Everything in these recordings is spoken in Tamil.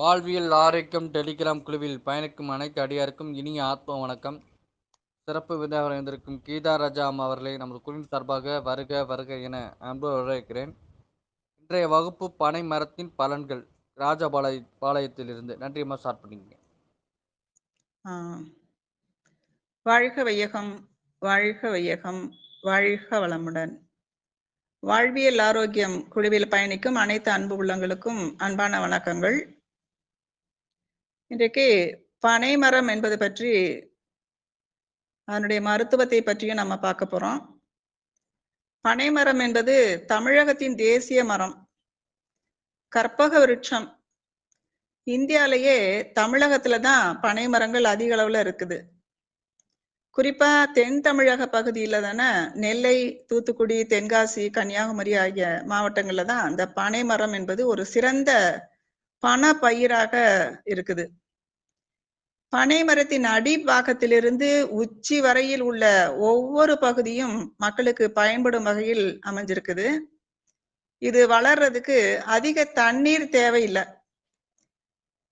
வாழ்வியல் ஆரோக்கியம் டெலிகிராம் குழுவில் பயணிக்கும் அனைத்து அடியாருக்கும் இனிய ஆத்ம வணக்கம். சிறப்பு விருதாக இருந்திருக்கும் கீதா ராஜா அம்மா அவர்களை நமது குழுவின் சார்பாக வருக வருக என அன்பு வரவேற்கிறேன். இன்றைய வகுப்பு பனை மரத்தின் பலன்கள் ராஜபாளைய பாளையத்திலிருந்து. நன்றி அம்மா ஸ்டார்ட் பண்ணிக்கங்க. வாழ்க வையகம் வாழ்க வையகம் வாழ்க வளமுடன். வாழ்வியல் ஆரோக்கியம் குழுவில் பயணிக்கும் அனைத்து அன்பு உள்ளங்களுக்கும் அன்பான வணக்கங்கள். இன்றைக்கு பனைமரம் என்பது பற்றி அதனுடைய மருத்துவத்தை பற்றியும் நம்ம பார்க்க போறோம். பனைமரம் என்பது தமிழகத்தின் தேசிய மரம். கற்பக விருட்சம். இந்தியாலேயே தமிழகத்துல தான் பனை மரங்கள் அதிக அளவுல இருக்குது. குறிப்பா தென் தமிழக பகுதியில தானே நெல்லை தூத்துக்குடி தென்காசி கன்னியாகுமரி ஆகிய மாவட்டங்கள்ல தான் அந்த பனை மரம் என்பது ஒரு சிறந்த பண பயிராக இருக்குது. பனை மரத்தின் அடிப்பாகத்திலிருந்து உச்சி வரையில் உள்ள ஒவ்வொரு பகுதியும் மக்களுக்கு பயன்படும் வகையில் அமைஞ்சிருக்குது. இது வளர்றதுக்கு அதிக தண்ணீர் தேவையில்லை.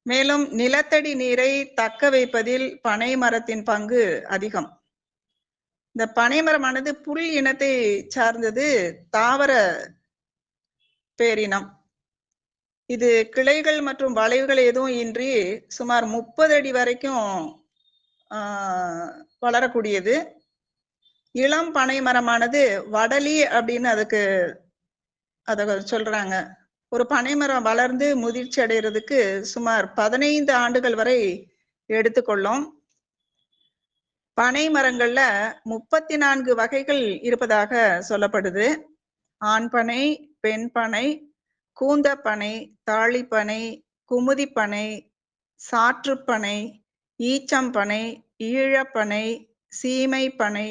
மேலும் நிலத்தடி நீரை தக்க வைப்பதில் பனை மரத்தின் பங்கு அதிகம். இந்த பனை மரமானது புல் இனத்தை சார்ந்தது தாவர பேரினம். இது கிளைகள் மற்றும் வளைவுகள் எதுவும் இன்றி சுமார் முப்பது அடி வரைக்கும் வளரக்கூடியது. இளம் பனை மரமானது வடலி அப்படின்னு அதுக்கு அத சொல்றாங்க. ஒரு பனைமரம் வளர்ந்து முதிர்ச்சி அடைகிறதுக்கு சுமார் பதினைந்து ஆண்டுகள் வரை எடுத்துக்கொள்ளும். பனை மரங்கள்ல முப்பத்தி நான்கு வகைகள் இருப்பதாக சொல்லப்படுது. ஆண் பனை பெண் பனை கூந்தப்பனை தாழிப்பனை குமுதிப்பனை சாற்றுப்பனை ஈச்சம்பனை ஈழப்பனை சீமைப்பனை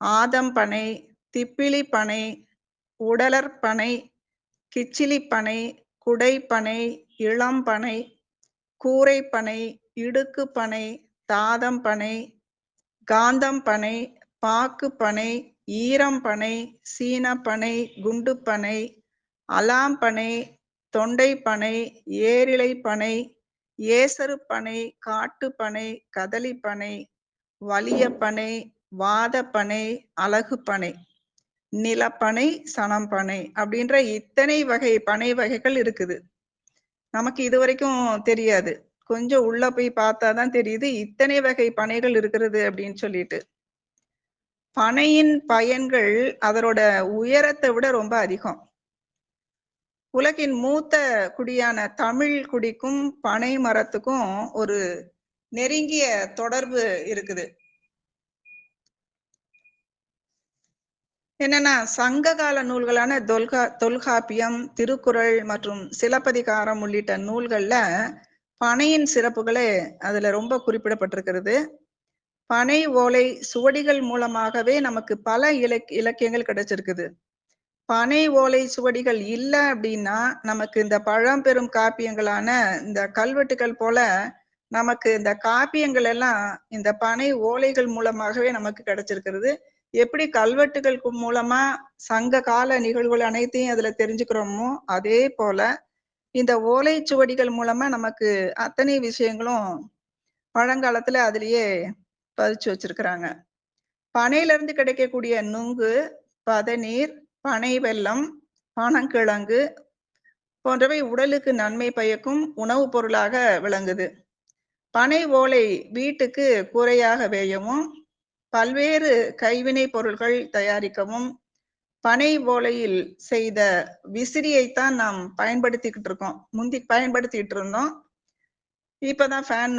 ஆதம்பனை திப்பிலிப்பனை உடலற்பனை கிச்சிலிப்பனை குடைப்பனை இளம்பனை கூரைப்பனை இடுக்குப்பனை தாதம்பனை காந்தம்பனை பாக்குப்பனை ஈரம்பனை சீனப்பனை குண்டுப்பனை அலாம்பனை தொண்டை பனை ஏரிழை பனை ஏசரு பனை காட்டுப்பனை வாத வலியப்பனை வாதப்பனை பனை நிலப்பனை சணம்பனை அப்படின்ற இத்தனை வகை பனை வகைகள் இருக்குது. நமக்கு இது வரைக்கும் தெரியாது. கொஞ்சம் உள்ள போய் பார்த்தாதான் தெரியுது இத்தனை வகை பனைகள் இருக்கிறது அப்படின்னு சொல்லிட்டு. பனையின் பயன்கள் அதனோட உயரத்தை விட ரொம்ப அதிகம். உலகின் மூத்த குடியான தமிழ் குடிக்கும் பனை மரத்துக்கும் ஒரு நெருங்கிய தொடர்பு இருக்குது. என்னன்னா சங்ககால நூல்களான தொல்கா தொல்காப்பியம் திருக்குறள் மற்றும் சிலப்பதிகாரம் உள்ளிட்ட நூல்கள்ல பனையின் சிறப்புகளே அதுல ரொம்ப குறிப்பிடப்பட்டிருக்கிறது. பனை ஓலை சுவடிகள் மூலமாகவே நமக்கு பல இலக் இலக்கியங்கள் கிடைச்சிருக்குது. பனை ஓலை சுவடிகள் இல்லை அப்படின்னா நமக்கு இந்த பழம்பெரும் காப்பியங்களான இந்த கல்வெட்டுகள் போல நமக்கு இந்த காப்பியங்கள் எல்லாம் இந்த பனை ஓலைகள் மூலமாகவே நமக்கு கிடைச்சிருக்கிறது. எப்படி கல்வெட்டுகள் மூலமா சங்க கால நிகழ்வுகள் அனைத்தையும் அதுல தெரிஞ்சுக்கிறோமோ அதே போல இந்த ஓலை சுவடிகள் மூலமா நமக்கு அத்தனை விஷயங்களும் பழங்காலத்துல அதுலயே பதிச்சு வச்சிருக்கிறாங்க. பனையில இருந்து கிடைக்கக்கூடிய நுங்கு பதநீர் பனை வெல்லம் பனங்கிழங்கு போன்றவை உடலுக்கு நன்மை பயக்கும் உணவுப் பொருளாக விளங்குது. பனை ஓலை வீட்டுக்கு கூரையாக வேயவும் பல்வேறு கைவினை பொருள்கள் தயாரிக்கவும் பனை ஓலையில் செய்த விசிறியைத்தான் நாம் பயன்படுத்திக்கிட்டு இருக்கோம். முந்தி பயன்படுத்திக்கிட்டு இருந்தோம். இப்பதான் ஃபேன்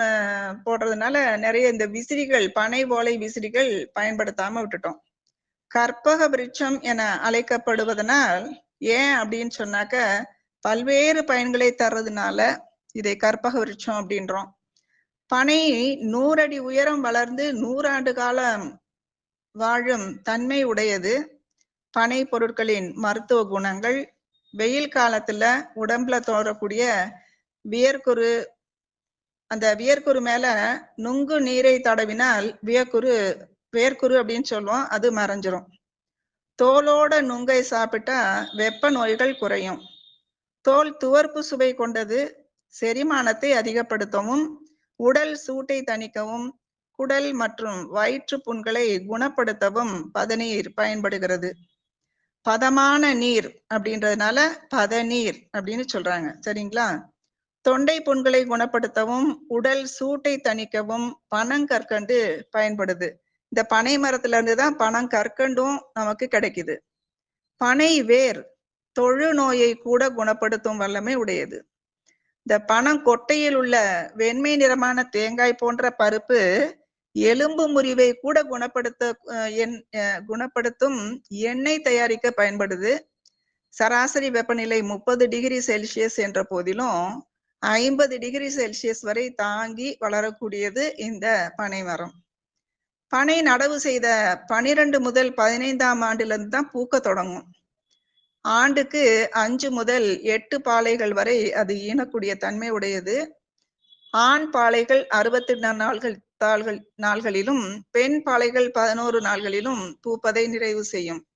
போடுறதுனால நிறைய இந்த விசிறிகள் பனை ஓலை விசிறிகள் பயன்படுத்தாம விட்டுட்டோம். கற்பக விருட்சம் என அழைக்கப்படுவதனால் ஏன் அப்படின்னு சொன்னாக்க பல்வேறு பயன்களை தர்றதுனால இதை கற்பக விருட்சம் அப்படின்றோம். பனை நூறடி உயரம் வளர்ந்து நூறாண்டு காலம் வாழும் தன்மை உடையது. பனை பொருட்களின் மருத்துவ குணங்கள் வெயில் காலத்துல உடம்புல தோறக்கூடிய வியர்குரு அந்த வியர்குரு மேல நுங்கு நீரை தடவினால் வியர்க்குரு வேர்க்குரு அப்படின்னு சொல்லுவோம் அது மறைஞ்சிரும். தோலோட நுங்கை சாப்பிட்டா வெப்ப நோய்கள் குறையும். தோல் துவர்ப்பு சுவை கொண்டது செரிமானத்தை அதிகப்படுத்தவும் உடல் சூட்டை தணிக்கவும் குடல் மற்றும் வயிற்று புண்களை குணப்படுத்தவும் பதநீர் பயன்படுகிறது. பதமான நீர் அப்படின்றதுனால பதநீர் அப்படின்னு சொல்றாங்க. சரிங்களா? தொண்டை புண்களை குணப்படுத்தவும் உடல் சூட்டை தணிக்கவும் பனங்கற்கண்டு பயன்படுது. இந்த பனை மரத்துல இருந்து தான் பனங்கற்கண்டும் நமக்கு கிடைக்குது. பனை வேர் தொழு நோயை கூட குணப்படுத்தும் வல்லமை உடையது. இந்த பனங்கொட்டையில் உள்ள வெண்மை நிறமான தேங்காய் போன்ற பருப்பு எலும்பு முறிவை கூட குணப்படுத்த எண் அஹ், குணப்படுத்தும் எண்ணெய் தயாரிக்க பயன்படுது. சராசரி வெப்பநிலை முப்பது டிகிரி செல்சியஸ் என்ற போதிலும் ஐம்பது டிகிரி செல்சியஸ் வரை தாங்கி வளரக்கூடியது இந்த பனை மரம். பனை நடவு செய்த பனிரெண்டு முதல் பதினைந்தாம் ஆண்டுல இருந்து தான் பூக்க தொடங்கும். ஆண்டுக்கு அஞ்சு முதல் எட்டு பாலைகள் வரை அது ஈனக்கூடிய தன்மை உடையது. ஆண் பாலைகள் அறுபத்தி நாள்கள் தாள்கள் நாள்களிலும் பெண் பாலைகள் பதினோரு நாள்களிலும் பூப்பதை நிறைவு செய்யும்.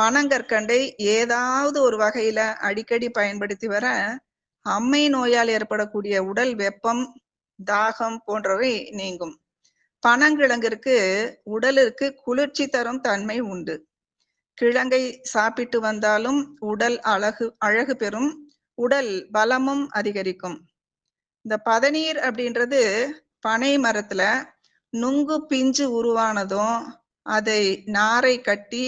பனங்கற்கண்டை ஏதாவது ஒரு வகையில அடிக்கடி பயன்படுத்தி வர அம்மை நோயால் ஏற்படக்கூடிய உடல் வெப்பம் தாகம் போன்றவை நீங்கும். பனங்கிழங்கிற்கு உடலுக்கு குளிர்ச்சி தரும் தன்மை உண்டு. கிழங்கை சாப்பிட்டு வந்தாலும் உடல் அழகு அழகு பெறும். உடல் பலமும் அதிகரிக்கும். இந்த பதநீர் அப்படின்றது பனை மரத்துல நுங்கு பிஞ்சு உருவானதும் அதை நாரை கட்டி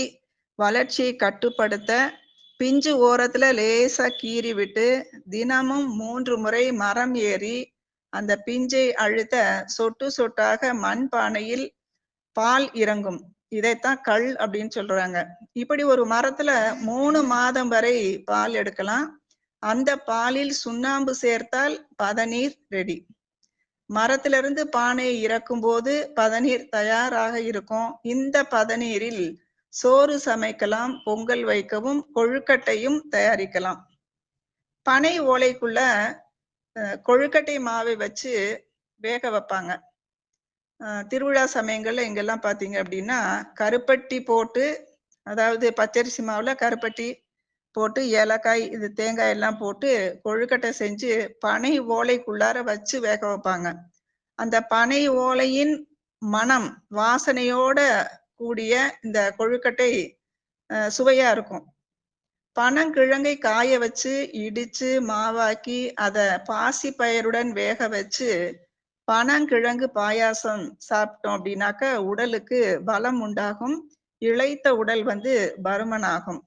வளர்ச்சியை கட்டுப்படுத்த பிஞ்சு ஓரத்துல லேசா கீறி விட்டு தினமும் மூன்று முறை மரம் ஏறி அந்த பிஞ்சை அழுத்த சொட்டு சொட்டாக மண் பானையில் பால் இறங்கும். இதைத்தான் கள் அப்படின்னு சொல்றாங்க. இப்படி ஒரு மரத்துல மூணு மாதம் வரை பால் எடுக்கலாம். அந்த பாலில் சுண்ணாம்பு சேர்த்தால் பதநீர் ரெடி. மரத்திலிருந்து பானை இறக்கும் போது பதநீர் தயாராக இருக்கும். இந்த பதநீரில் சோறு சமைக்கலாம் பொங்கல் வைக்கவும் கொழுக்கட்டையும் தயாரிக்கலாம். பனை ஓலைக்குள்ள கொழுக்கட்டை மாவை வச்சு வேக வைப்பாங்க. திருவிழா சமயங்கள்ல இங்கெல்லாம் பாத்தீங்க அப்படின்னா கருப்பட்டி போட்டு அதாவது பச்சரிசி மாவுல கருப்பட்டி போட்டு ஏலக்காய் இது தேங்காய் எல்லாம் போட்டு கொழுக்கட்டை செஞ்சு பனை ஓலைக்குள்ளார வச்சு வேக வைப்பாங்க. அந்த பனை ஓலையின் மனம் வாசனையோட கூடிய இந்த கொழுக்கட்டை சுவையா இருக்கும். பனங்கிழங்கை காய வச்சு இடிச்சு மாவாக்கி அத பாசி பயிருடன் வேக வச்சு பனங்கிழங்கு பாயாசம் சாப்பிட்டோம் அப்படின்னாக்க உடலுக்கு பலம் உண்டாகும். இளைத்த உடல் வந்து பருமனாகும்.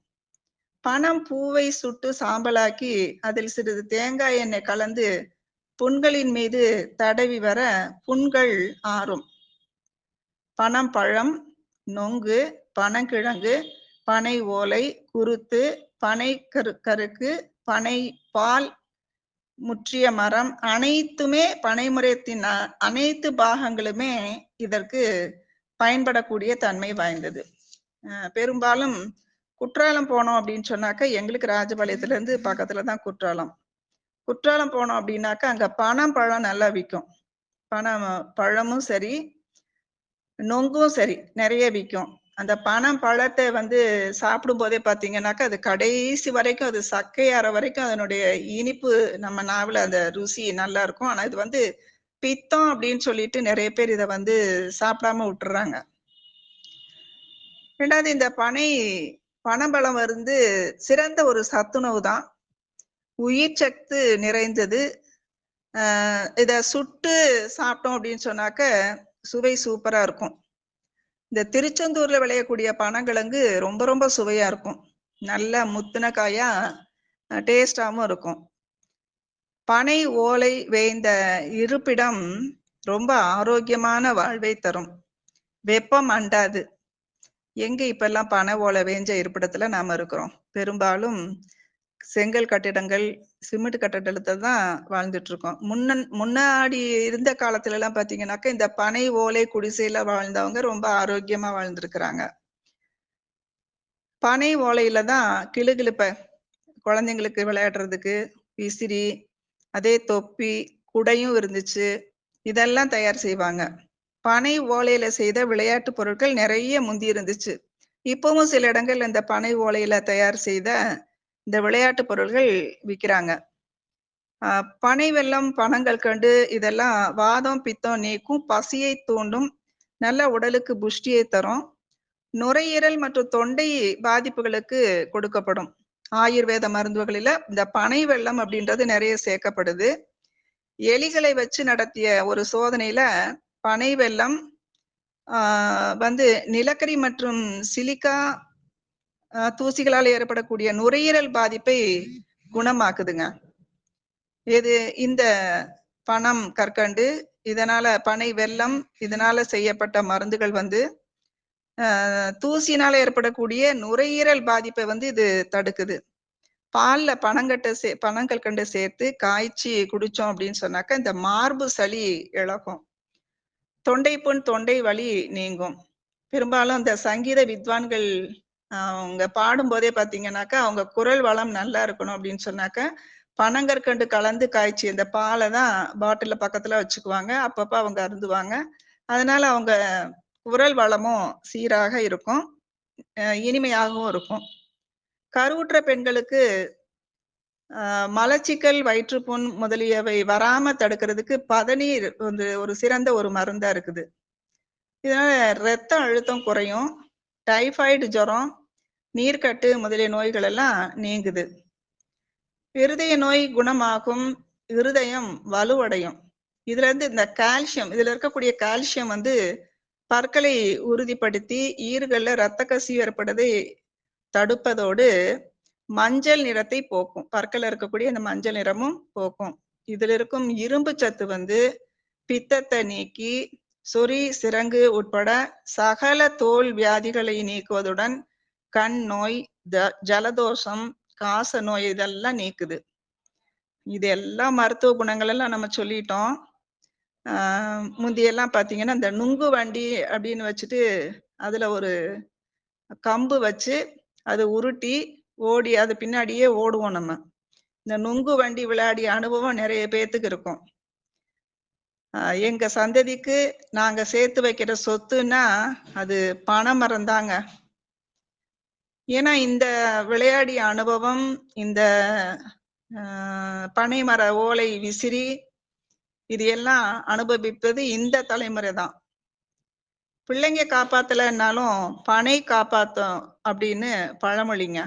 பனம் பூவை சுட்டு சாம்பலாக்கி அதில் சிறிது தேங்காய் எண்ணெய் கலந்து புண்களின் மீது தடவி வர புண்கள் ஆறும். பனம் பழம் நொங்கு பனங்கிழங்கு பனை ஓலை குருத்து பனை கரு கருக்கு பனை பால் முற்றிய மரம் அனைத்துமே பனைமுறையத்தின் அனைத்து பாகங்களுமே இதற்கு பயன்படக்கூடிய தன்மை வாய்ந்தது. பெரும்பாலும் குற்றாலம் போனோம் அப்படின்னு சொன்னாக்க எங்களுக்கு ராஜபாளையத்துல இருந்து பக்கத்துல தான் குற்றாலம். குற்றாலம் போனோம் அப்படின்னாக்க அங்க பனம் பழம் நல்லா விற்கும் பனம் பழமும் சரி நொங்கும் சரி நிறைய விற்கும் அந்த பனம் பழத்தை வந்து சாப்பிடும் போதே பார்த்தீங்கன்னாக்கா அது கடைசி வரைக்கும் அது சக்கையாற வரைக்கும் அதனுடைய இனிப்பு நம்ம நாவில் அந்த ருசி நல்லா இருக்கும் ஆனால் இது வந்து பித்தம் அப்படின்னு சொல்லிட்டு நிறைய பேர் இதை வந்து சாப்பிடாம விட்டுறாங்க. ரெண்டாவது இந்த பனை பனம்பழம் வந்து சிறந்த ஒரு சத்துணவு தான். உயிர் சத்து நிறைந்தது. இதை சுட்டு சாப்பிட்டோம் அப்படின்னு சொன்னாக்க சுவை சூப்பராக இருக்கும். இந்த திருச்செந்தூர்ல விளையக்கூடிய பனங்கிழங்கு ரொம்ப ரொம்ப சுவையா இருக்கும். நல்ல முத்துன காயா டேஸ்டாவும் இருக்கும். பனை ஓலை வேய்ந்த இருப்பிடம் ரொம்ப ஆரோக்கியமான வாழ்வை தரும். வெப்பம் அண்டாது. எங்க இப்பெல்லாம் பனை ஓலை வேஞ்ச இருப்பிடத்துல நாம இருக்கிறோம். பெரும்பாலும் செங்கல் கட்டிடங்கள் சிமெண்ட் கட்டிடத்தை தான் வாழ்ந்துட்டு இருக்கோம் முன்ன முன்னாடி இருந்த காலத்துல எல்லாம் பாத்தீங்கன்னாக்க இந்த பனை ஓலை குடிசையில வாழ்ந்தவங்க ரொம்ப ஆரோக்கியமா வாழ்ந்திருக்கிறாங்க. பனை ஓலையில தான் கிளுகிழுப்ப குழந்தைங்களுக்கு விளையாடுறதுக்கு விசிறி அதே தொப்பி குடையும் இருந்துச்சு. இதெல்லாம் தயார் செய்வாங்க. பனை ஓலையில செய்த விளையாட்டு பொருட்கள் நிறைய முந்தி இருந்துச்சு. இப்பவும் சில இடங்கள்ல இந்த பனை ஓலையில தயார் செய்த இந்த விளையாட்டு பொருள்கள் விற்கிறாங்க பனை வெள்ளம் பணங்கள் கண்டு இதெல்லாம் வாதம், பித்தம் நீக்கும், பசியை தூண்டும், நல்ல உடலுக்கு புஷ்டியை தரும். நுரையீரல் மற்றும் தொண்டை பாதிப்புகளுக்கு கொடுக்கப்படும். ஆயுர்வேத மருந்துகளில இந்த பனை வெள்ளம் அப்படின்றது நிறைய சேர்க்கப்படுது. எலிகளை வச்சு நடத்திய ஒரு சோதனையில பனை வெள்ளம் வந்து நிலக்கரி மற்றும் சிலிக்கா தூசிகளால் ஏற்படக்கூடிய நுரையீரல் பாதிப்பை குணமாக்குதுங்க. இது இந்த பனம் கற்கண்டு, இதனால பனை வெல்லம், இதனால செய்யப்பட்ட மருந்துகள் வந்து அ தூசியினால ஏற்படக்கூடிய நுரையீரல் பாதிப்பை வந்து இது தடுக்குது. பால்ல பனங்கட்ட சே பனங்கற்கண்டு சேர்த்து காய்ச்சி குடிச்சோம் அப்படின்னு சொன்னாக்கா, இந்த மார்பு சளி இளகும். தொண்டை புண், தொண்டை வலி நீங்கும். பெரும்பாலும் இந்த சங்கீத வித்வான்கள் அவங்க பாடும்போதே பாத்தீங்கன்னாக்கா அவங்க குரல் வளம் நல்லா இருக்கணும் அப்படின்னு சொன்னாக்கா, பனங்கற்கண்டு கலந்து காய்ச்சி இந்த பாலை தான் பாட்டில பக்கத்துல வச்சுக்குவாங்க. அப்பப்ப அவங்க அருந்துவாங்க. அதனால அவங்க குரல் வளமும் சீராக இருக்கும். இனிமையாகவும் இருக்கும். கருவுற்ற பெண்களுக்கு மலச்சிக்கல், வயிற்றுப்புண் முதலியவை வராம தடுக்கிறதுக்கு பதநீர் வந்து ஒரு சிறந்த ஒரு மருந்தா இருக்குது. இதனால ரத்த அழுத்தம் குறையும். டைஃபாய்டு ஜுரம், நீர்க்கட்டு முதலிய நோய்கள் எல்லாம் நீங்குது. இருதய நோய் குணமாகும். இருதயம் வலுவடையும். இதுல இருந்து இந்த கால்சியம் இதுல இருக்கக்கூடிய கால்சியம் வந்து பற்களை உறுதிப்படுத்தி, ஈறுகள்ல இரத்த கசிவு ஏற்படுவதை தடுப்பதோடு, மஞ்சள் நிறத்தை போக்கும். பற்கள்ல இருக்கக்கூடிய அந்த மஞ்சள் நிறமும் போக்கும். இதுல இருக்கும் இரும்பு சத்து வந்து பித்தத்தை நீக்கி, சொறி, சிரங்கு உட்பட சகல தோல் வியாதிகளை நீக்குவதுடன், கண் நோய், த ஜலதோஷம், காச நோய் இதெல்லாம் நீக்குது. இது எல்லா மருத்துவ குணங்கள் எல்லாம் நம்ம சொல்லிட்டோம். முந்தியெல்லாம் பார்த்தீங்கன்னா, இந்த நுங்கு வண்டி அப்படின்னு வச்சுட்டு, அதுல ஒரு கம்பு வச்சு, அது உருட்டி, ஓடி அது பின்னாடியே ஓடுவோம் நம்ம. இந்த நுங்கு வண்டி விளையாடிய அனுபவம் நிறைய பேத்துக்கு இருக்கும். எங்க சந்ததிக்கு நாங்க சேர்த்து வைக்கிற சொத்துன்னா, அது பனைமரம் தாங்க. ஏன்னா, இந்த விளையாடிய அனுபவம், இந்த பனைமர ஓலை விசிறி, இது எல்லாம் அனுபவிப்பது இந்த தலைமுறை தான். பிள்ளைங்க காப்பாத்தலைன்னாலும் பனை காப்பாத்தும் அப்படின்னு பழமொழிங்க.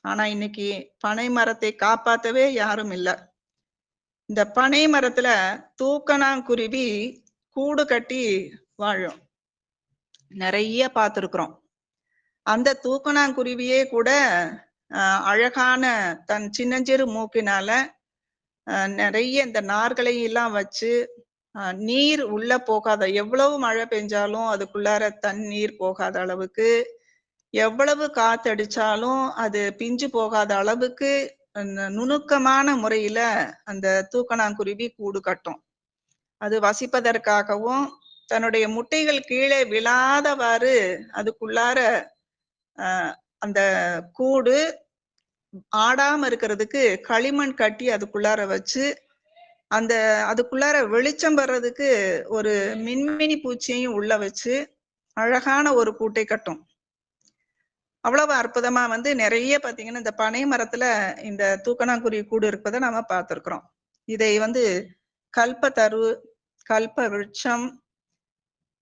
ஆனா இன்னைக்கு பனை மரத்தை காப்பாத்தவே யாரும் இல்லை இந்த பனை மரத்துல தூக்கணாங்குருவி கூடு கட்டி வாழும். நிறைய பார்த்துருக்குறோம். அந்த தூக்கணாங்குருவியே கூட அழகான தன் சின்னஞ்சிறு மூக்கினால நிறைய இந்த நார்களை எல்லாம் வச்சு, நீர் உள்ள போகாத எவ்வளவு மழை பெஞ்சாலும் அதுக்குள்ளார தண்ணீர் போகாத அளவுக்கு, எவ்வளவு காத்தடிச்சாலும் அது பிஞ்சு போகாத அளவுக்கு நுணுக்கமான முறையில அந்த தூக்கணாங்குருவி கூடு கட்டும். அது வசிப்பதற்காகவும், தன்னுடைய முட்டைகள் கீழே விழாதவாறு அதுக்குள்ளார அந்த கூடு ஆடாம இருக்கிறதுக்கு களிமண் கட்டி அதுக்குள்ளார வச்சு, அந்த அதுக்குள்ளார வெளிச்சம் வர்றதுக்கு ஒரு மின்மினி பூச்சியையும் உள்ள வச்சு, அழகான ஒரு கூட்டை கட்டும். அவ்வளவு அற்புதமா வந்து நிறைய பார்த்தீங்கன்னா, இந்த பனை மரத்துல இந்த தூக்கணாங்குருவி கூடு இருப்பதை நாம பார்த்திருக்கிறோம். இதை வந்து கல்பத்தரு, கல்ப விருட்சம்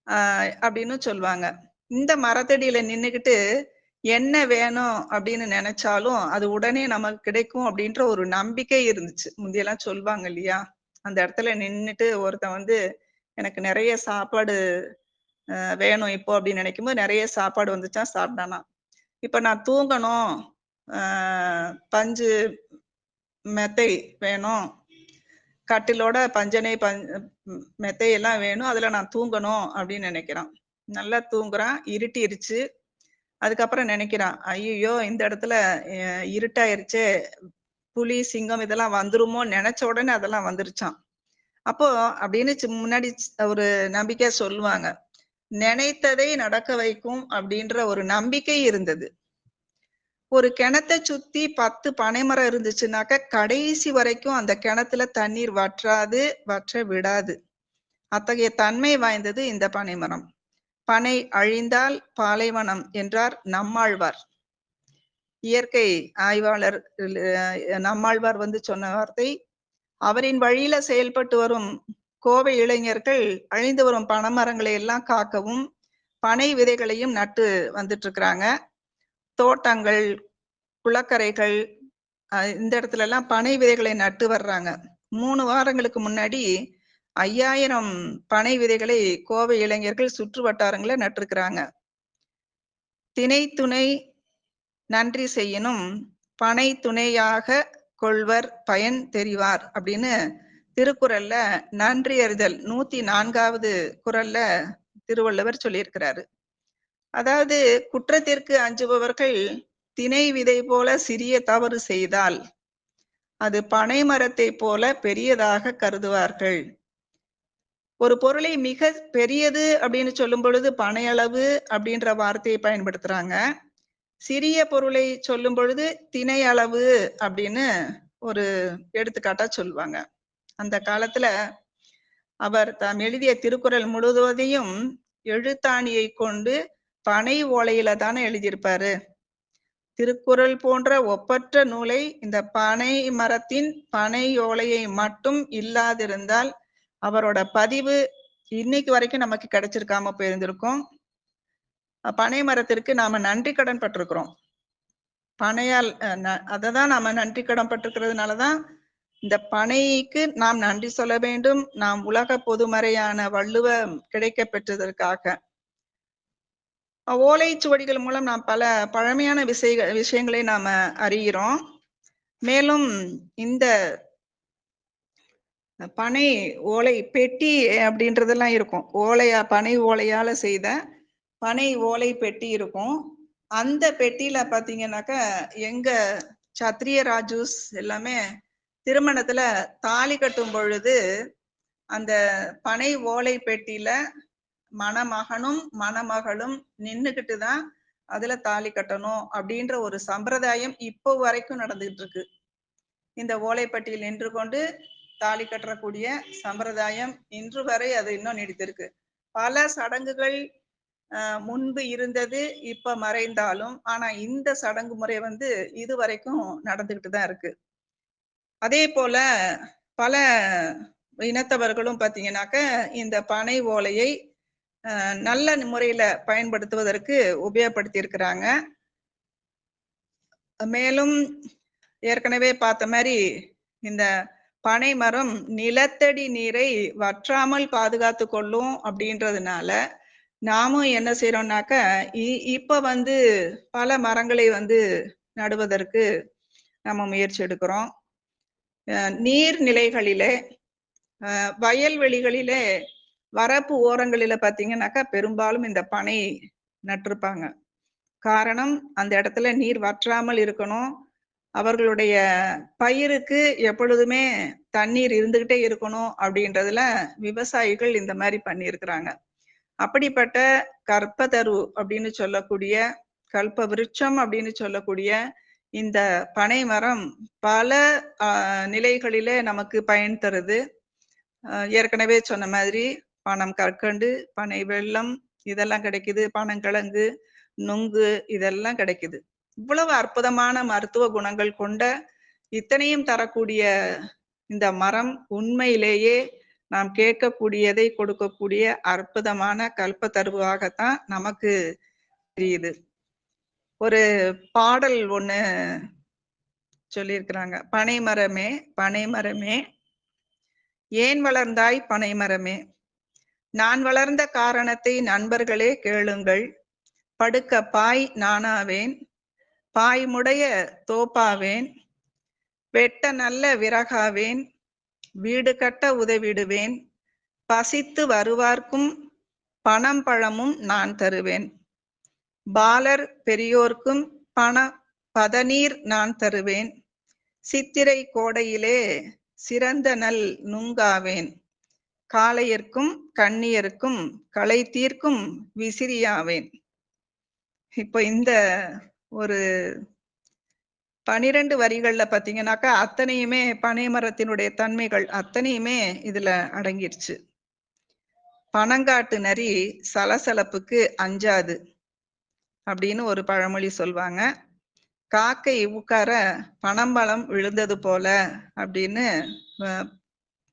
ஆஹ் அப்படின்னு சொல்லுவாங்க இந்த மரத்தடியில நின்றுக்கிட்டு என்ன வேணும் அப்படின்னு நினைச்சாலும் அது உடனே நமக்கு கிடைக்கும் அப்படின்ற ஒரு நம்பிக்கை இருந்துச்சு. முந்தையெல்லாம் சொல்லுவாங்க இல்லையா? அந்த இடத்துல நின்றுட்டு ஒருத்தன் வந்து, எனக்கு நிறைய சாப்பாடு வேணும் இப்போ அப்படின்னு நெனைக்கும்போது, நிறைய சாப்பாடு வந்துச்சா சாப்பிட்டானா இப்ப நான் தூங்கணும், பஞ்சு மெத்தை வேணும். கட்டிலோட பஞ்சனை பஞ் மெத்தை எல்லாம் வேணும். அதுல நான் தூங்கணும் அப்படின்னு நினைக்கிறான் நல்லா தூங்குறான். இருட்டிருச்சு. அதுக்கப்புறம் நினைக்கிறான் ஐயோ இந்த இடத்துல இருட்டாயிருச்சு இருட்டாயிருச்சே, புலி, சிங்கம் இதெல்லாம் வந்துருமோ நினைச்ச உடனே அதெல்லாம் வந்துருச்சான் அப்போ அப்படின்னு சி முன்னாடி ஒரு நம்பிக்கை சொல்லுவாங்க. "நினைத்ததை நடக்க வைக்கும்" அப்படின்ற ஒரு நம்பிக்கை இருந்தது. ஒரு கிணத்தை சுத்தி 10 பனைமரம் இருந்துச்சுனாக்க, கடைசி வரைக்கும் அந்த கிணத்துல தண்ணீர் வற்றாது, வற்ற விடாது. அத்தகைய தன்மை வாய்ந்தது இந்த பனைமரம். "பனை அழிந்தால் பாலைவனம்" என்றார் நம்மாழ்வார். இயற்கை ஆய்வாளர் நம்மாழ்வார் வந்து சொன்ன வார்த்தை. அவரின் வழியில செயல்பட்டு வரும் கோவை இளைஞர்கள் அழிந்து வரும் பனைமரங்களை எல்லாம் காக்கவும் பனை விதைகளையும் நட்டு வந்துட்டு இருக்கிறாங்க தோட்டங்கள் குளக்கரைகள் இந்த இடத்துல எல்லாம் பனை விதைகளை நட்டு வர்றாங்க மூணு வாரங்களுக்கு முன்னாடி ஐயாயிரம் பனை விதைகளை கோவை இளைஞர்கள் சுற்று வட்டாரங்களை நட்டிருக்கிறாங்க. திணை துணை நன்றி செய்யணும் பனை துணையாக கொள்வர் பயன் தெரிவார் அப்படின்னு திருக்குறள்ல நன்றி அறிதல் நூத்தி நான்காவது குரல்ல திருவள்ளுவர் சொல்லியிருக்கிறாரு. அதாவது குற்றத்திற்கு அஞ்சுபவர்கள் திணை விதை போல சிறிய தவறு செய்தால் அது பனை மரத்தை போல பெரியதாக கருதுவார்கள். ஒரு பொருளை மிக பெரியது அப்படின்னு சொல்லும் பொழுது பனையளவு அப்படின்ற வார்த்தையை பயன்படுத்துறாங்க. சிறிய பொருளை சொல்லும் பொழுது திணை அளவு அப்படின்னு ஒரு எடுத்துக்காட்டா சொல்லுவாங்க. அந்த காலத்துல அவர் தாம் எழுதிய திருக்குறள் முழுவதையும் எழுத்தாணியை கொண்டு பனை ஓலையில தானே எழுதியிருப்பாரு. திருக்குறள் போன்ற ஒப்பற்ற நூலை இந்த பனை மரத்தின் பனை ஓலையை மட்டும் இல்லாதிருந்தால் அவரோட பதிவு இன்னைக்கு வரைக்கும் நமக்கு கிடைச்சிருக்காம போயிருந்திருக்கும். பனை மரத்திற்கு நாம நன்றி கடன் பட்டிருக்கிறோம். பனையால் அதை தான் நாம நன்றி கடன் பட்டிருக்கிறதுனாலதான் இந்த பனைக்கு நாம் நன்றி சொல்ல வேண்டும். நாம் உலக பொதுமறையான வள்ளுவ கிடைக்க பெற்றதற்காக ஓலைச்சுவடிகள் மூலம் நாம் பல பழமையான விஷய விஷயங்களை நாம அறிகிறோம். மேலும் இந்த பனை ஓலை பெட்டி அப்படின்றதெல்லாம் இருக்கும். ஓலையா பனை ஓலையால செய்த பனை ஓலை பெட்டி இருக்கும். அந்த பெட்டியில பாத்தீங்கன்னாக்க எங்க சத்திரிய ராஜூஸ் எல்லாமே திருமணத்துல தாலி கட்டும் பொழுது அந்த பனை ஓலை பெட்டியில மணமகனும் மணமகளும் நின்னுகிட்டு தான் அதுல தாலி கட்டணும் அப்படின்ற ஒரு சம்பிரதாயம் இப்போ வரைக்கும் நடந்துகிட்டு இருக்கு. இந்த ஓலைப்பட்டியில் நின்று கொண்டு தாலி கட்டக்கூடிய சம்பிரதாயம் இன்று வரை அது இன்னும் நீடித்திருக்கு. பல சடங்குகள் முன்பு இருந்தது இப்ப மறைந்தாலும் ஆனா இந்த சடங்கு முறை வந்து இது வரைக்கும் நடந்துகிட்டு தான் இருக்கு. அதே போல பல இனத்தவர்களும் பார்த்தீங்கன்னாக்க இந்த பனை ஓலையை நல்ல முறையில பயன்படுத்துவதற்கு உபயோகப்படுத்தி இருக்கிறாங்க மேலும் ஏற்கனவே பார்த்த மாதிரி இந்த பனை மரம் நிலத்தடி நீரை வற்றாமல் பாதுகாத்து கொள்ளும் அப்படின்றதுனால நாமும் என்ன செய்யறோம்னாக்க இப்ப வந்து பல மரங்களை வந்து நடுவதற்கு நம்ம முயற்சி எடுக்கிறோம். நீர்நிலைகளிலே வயல்வெளிகளிலே வரப்பு ஓரங்களில பாத்தீங்கன்னாக்கா பெரும்பாலும் இந்த பனை நட்டிருப்பாங்க. காரணம் அந்த இடத்துல நீர் வற்றாமல் இருக்கணும். அவர்களுடைய பயிருக்கு எப்பொழுதுமே தண்ணீர் இருந்துகிட்டே இருக்கணும் அப்படின்றதுல விவசாயிகள் இந்த மாதிரி பண்ணியிருக்கிறாங்க. அப்படிப்பட்ட கற்பதரு அப்படின்னு சொல்லக்கூடிய கல்ப விருட்சம் அப்படின்னு சொல்லக்கூடிய இந்த பனை மரம் பல நிலைகளிலே நமக்கு பயன் தருது. ஏற்கனவே சொன்ன மாதிரி பனம் கற்கண்டு பனை வெள்ளம் இதெல்லாம் கிடைக்குது பனங்கிழங்கு நுங்கு இதெல்லாம் கிடைக்குது. இவ்வளவு அற்புதமான மருத்துவ குணங்கள் கொண்ட இத்தனையும் தரக்கூடிய இந்த மரம் உண்மையிலேயே நாம் கேட்கக்கூடியதை கொடுக்கக்கூடிய அற்புதமான கல்ப தருவாகத்தான் நமக்கு தெரியுது. ஒரு பாடல் ஒண்ணு சொல்லியிருக்கிறாங்க. பனை மரமே பனை மரமே ஏன் வளர்ந்தாய் பனை மரமே? நான் வளர்ந்த காரணத்தை நண்பர்களே கேளுங்கள். படுக்க பாய் நானாவேன். பாய்முடைய தோப்பாவேன் வெட்ட நல்ல விறகாவேன் வீடு கட்ட உதவிடுவேன் பசித்து வருவார்க்கும் பணம் பழமும் நான் தருவேன். பாலர் பெரியோர்க்கும் பண பதநீர் நான் தருவேன். சித்திரை கோடையிலே சிறந்த நல் நுங்காவேன். காளையர்க்கும் கண்ணியருக்கும் களை தீர்க்கும் விசிறியாவேன். இப்போ இந்த ஒரு பனிரெண்டு வரிகள்ல பாத்தீங்கன்னாக்கா அத்தனையுமே பனை மரத்தினுடைய தன்மைகள் அத்தனையுமே இதுல அடங்கிடுச்சு பனங்காட்டு நரி சலசலப்புக்கு அஞ்சாது அப்படின்னு ஒரு பழமொழி சொல்வாங்க. காக்கை உட்கார பனம்பழம் விழுந்தது போல அப்படின்னு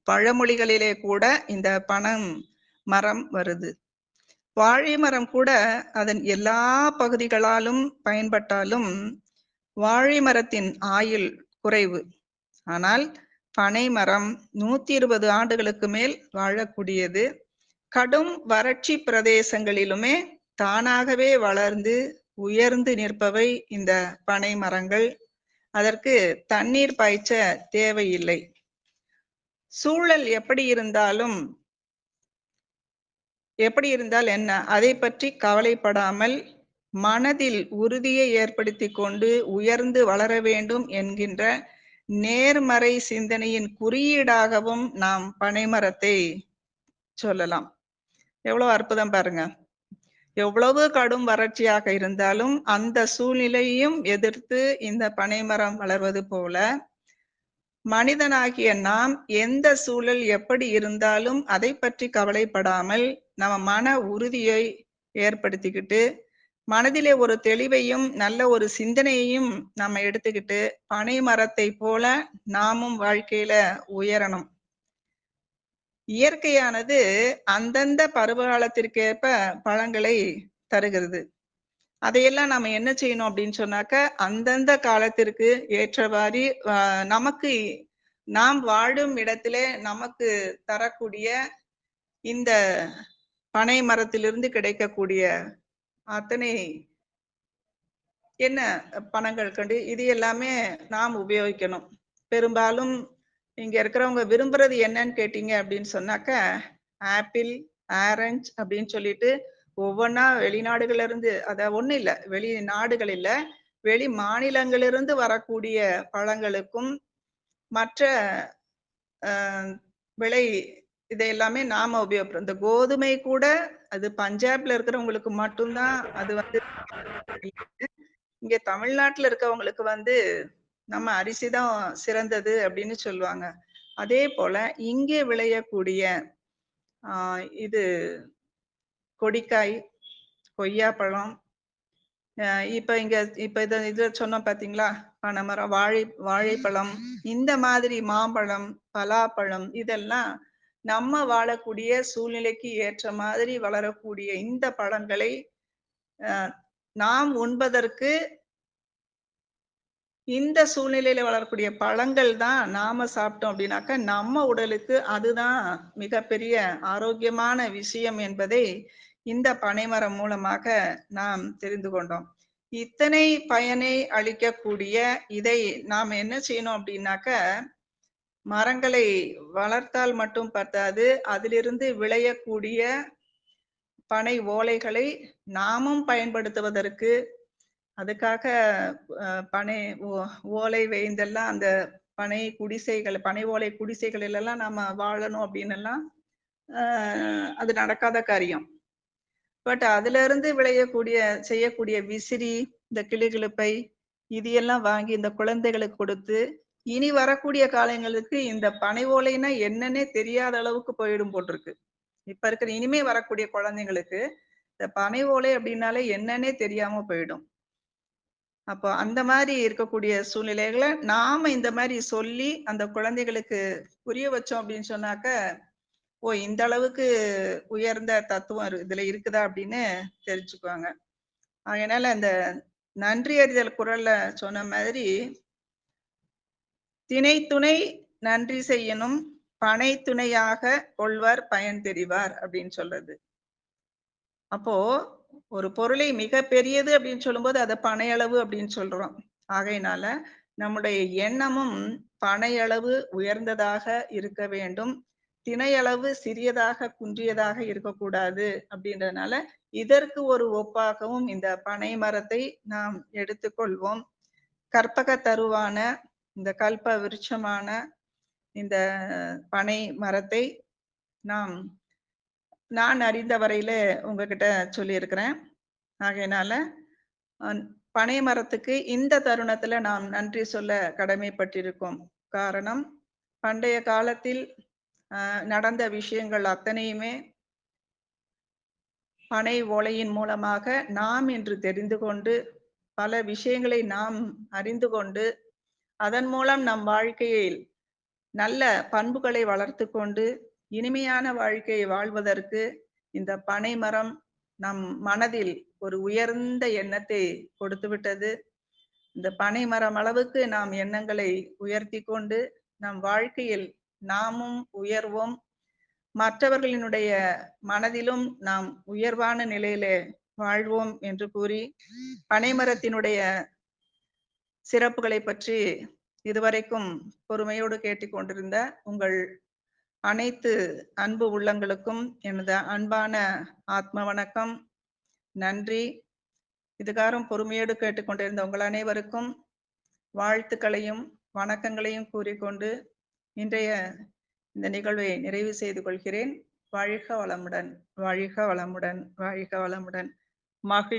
பழமொழிகளிலே கூட இந்த பனம் மரம் வருது. வாழை மரம் கூட அதன் எல்லா பகுதிகளாலும் பயன்பட்டாலும் வாழை மரத்தின் ஆயுள் குறைவு. ஆனால் பனை மரம் நூத்தி இருபது ஆண்டுகளுக்கு மேல் வாழக்கூடியது. கடும் வறட்சி பிரதேசங்களிலுமே தானாகவே வளர்ந்து உயர்ந்து நிற்பவை இந்த பனை மரங்கள் அதற்கு தண்ணீர் பாய்ச்ச தேவையில்லை. சூழல் எப்படி இருந்தாலும் எப்படி இருந்தால் என்ன? அதை பற்றி கவலைப்படாமல் மனதில் உறுதியை ஏற்படுத்தி கொண்டு உயர்ந்து வளர வேண்டும் என்கின்ற நேர்மறை சிந்தனையின் குறியீடாகவும் நாம் பனைமரத்தை சொல்லலாம். எவ்வளவு அற்புதம் பாருங்க. எவ்வளவு கடும் வறட்சியாக இருந்தாலும் அந்த சூழ்நிலையையும் எதிர்த்து இந்த பனைமரம் வளர்வது போல மனிதனாகிய நாம் எந்த சூழல் எப்படி இருந்தாலும் அதை பற்றி கவலைப்படாமல் நம்ம மன உறுதியை ஏற்படுத்திக்கிட்டு மனதிலே ஒரு தெளிவையும் நல்ல ஒரு சிந்தனையையும் நம்ம எடுத்துக்கிட்டு பனை மரத்தை போல நாமும் வாழ்க்கையில உயரணும். இயற்கையானது அந்தந்த பருவகாலத்திற்கேற்ப பழங்களை தருகிறது. அதையெல்லாம் நம்ம என்ன செய்யணும் அப்படின்னு சொன்னாக்க அந்தந்த காலத்திற்கு ஏற்றவாறு நமக்கு நாம் வாழும் இடத்திலே நமக்கு தரக்கூடிய இந்த பனை மரத்திலிருந்து கிடைக்கக்கூடிய அத்தனை என்ன பணங்கள் கண்டு இது எல்லாமே நாம் உபயோகிக்கணும். பெரும்பாலும் இங்க இருக்கிறவங்க விரும்புறது என்னன்னு கேட்டீங்க அப்படின்னு சொன்னாக்க ஆப்பிள் ஆரஞ்சு அப்படின்னு சொல்லிட்டு ஒவ்வொன்றா வெளிநாடுகள்ல இருந்து அத ஒண்ணு இல்ல வெளி நாடுகள் இல்ல வெளி மாநிலங்களிலிருந்து வரக்கூடிய பழங்களுக்கும் மற்ற ஆஹ், விளை இதை எல்லாமே நாம உபயோகப்படுறோம் இந்த கோதுமை கூட அது பஞ்சாப்ல இருக்கிறவங்களுக்கு மட்டும்தான் அது வந்து இங்க தமிழ்நாட்டுல இருக்கவங்களுக்கு வந்து நம்ம அரிசி தான் சிறந்தது அப்படின்னு சொல்லுவாங்க. அதே போல இங்கே விளையக்கூடிய ஆஹ் இது கொடிக்காய் கொய்யாப்பழம் ஆஹ் இப்ப இங்க இப்ப இத சொன்னோம் பாத்தீங்களா? பனைமரம் வாழை வாழைப்பழம் இந்த மாதிரி மாம்பழம் பலாப்பழம் இதெல்லாம் நம்ம வாழக்கூடிய சூழ்நிலைக்கு ஏற்ற மாதிரி வளரக்கூடிய இந்த பழங்களை நாம் உண்பதற்கு இந்த சூழ்நிலையில வளரக்கூடிய பழங்கள் தான் நாம சாப்பிட்டோம் அப்படின்னாக்க நம்ம உடலுக்கு அதுதான் மிகப்பெரிய ஆரோக்கியமான விஷயம் என்பதை இந்த பனைமரம் மூலமாக நாம் தெரிந்து கொண்டோம். இத்தனை பயனை அளிக்கக்கூடிய இதை நாம் என்ன செய்யணும் அப்படின்னாக்க மரங்களை வளர்த்தால் மட்டும் பத்தாது அதிலிருந்து விளையக்கூடிய பனை ஓலைகளை நாமும் பயன்படுத்துவதற்கு அதுக்காக பனை ஓ- ஓலை வேய்ந்தெல்லாம் அந்த பனை குடிசைகள் பனை ஓலை குடிசைகளிலெல்லாம் எல்லாம் நாம வாழணும் அப்படின்னு எல்லாம் அது நடக்காத காரியம். பட் அதுல இருந்து விளையக்கூடிய செய்யக்கூடிய விசிறி இந்த கிளுகிளுப்பை இது எல்லாம் வாங்கி இந்த குழந்தைகளுக்கு கொடுத்து இனி வரக்கூடிய காலங்களுக்கு இந்த பனை ஓலைன்னா என்னன்னே தெரியாத அளவுக்கு போயிடும் போட்டிருக்கு. இப்ப இருக்கிற இனிமே வரக்கூடிய குழந்தைங்களுக்கு இந்த பனை ஓலை அப்படின்னாலே என்னன்னே தெரியாம போயிடும். அப்போ அந்த மாதிரி இருக்கக்கூடிய சூழ்நிலைகளை நாம இந்த மாதிரி சொல்லி அந்த குழந்தைகளுக்கு புரிய வச்சோம் அப்படின்னு சொன்னாக்க ஓ இந்த அளவுக்கு உயர்ந்த தத்துவம் இதுல இருக்குதா அப்படின்னு தெரிஞ்சுக்குவாங்க. அதனால அந்த நன்றி அறிதல் குரல்ல சொன்ன மாதிரி திணை துணை நன்றி செய்யணும் பனை துணையாக கொள்வர் பயன் தெரிவார் அப்படின்னு சொல்றது. அப்போ ஒரு பொருளை மிக பெரியது அப்படின்னு சொல்லும்போது அதை பனையளவு அப்படின்னு சொல்றோம். ஆகையினால நம்முடைய எண்ணமும் பனையளவு உயர்ந்ததாக இருக்க வேண்டும். திணையளவு சிறியதாக குன்றியதாக இருக்கக்கூடாது அப்படின்றதுனால இதற்கு ஒரு ஒப்பாகவும் இந்த பனை மரத்தை நாம் எடுத்துக்கொள்வோம். கற்பக தருவான இந்த கல்ப விருட்சமான இந்த பனை மரத்தை நாம் நான் அறிந்த வரையில உங்ககிட்ட சொல்லியிருக்கிறேன். ஆகையினால பனை மரத்துக்கு இந்த தருணத்துல நாம் நன்றி சொல்ல கடமைப்பட்டிருக்கோம். காரணம் பண்டைய காலத்தில் நடந்த விஷயங்கள் அத்தனையுமே பனை ஓலையின் மூலமாக நாம் என்று தெரிந்து கொண்டு பல விஷயங்களை நாம் அறிந்து கொண்டு அதன் மூலம் நம் வாழ்க்கையில் நல்ல பண்புகளை வளர்த்து கொண்டு இனிமையான வாழ்க்கையை வாழ்வதற்கு இந்த பனைமரம் நம் மனதில் ஒரு உயர்ந்த எண்ணத்தை கொடுத்து விட்டது இந்த பனைமரம் அளவுக்கு நாம் எண்ணங்களை உயர்த்தி கொண்டு நம் வாழ்க்கையில் நாமும் உயர்வோம். மற்றவர்களினுடைய மனதிலும் நாம் உயர்வான நிலையிலே வாழ்வோம் என்று கூறி பனைமரத்தினுடைய சிறப்புகளை பற்றி இதுவரைக்கும் பொறுமையோடு கேட்டுக்கொண்டிருந்த உங்கள் அனைத்து அன்பு உள்ளங்களுக்கும் எனது அன்பான ஆத்ம வணக்கம். நன்றி. இதுகாரம் பொறுமையோடு கேட்டுக்கொண்டிருந்த உங்கள் அனைவருக்கும் வாழ்த்துக்களையும் வணக்கங்களையும் கூறிக்கொண்டு இன்றைய இந்த நிகழ்வை நிறைவு செய்து கொள்கிறேன். வாழ்க வளமுடன் வாழ்க வளமுடன் வாழ்க வளமுடன். மகிழ்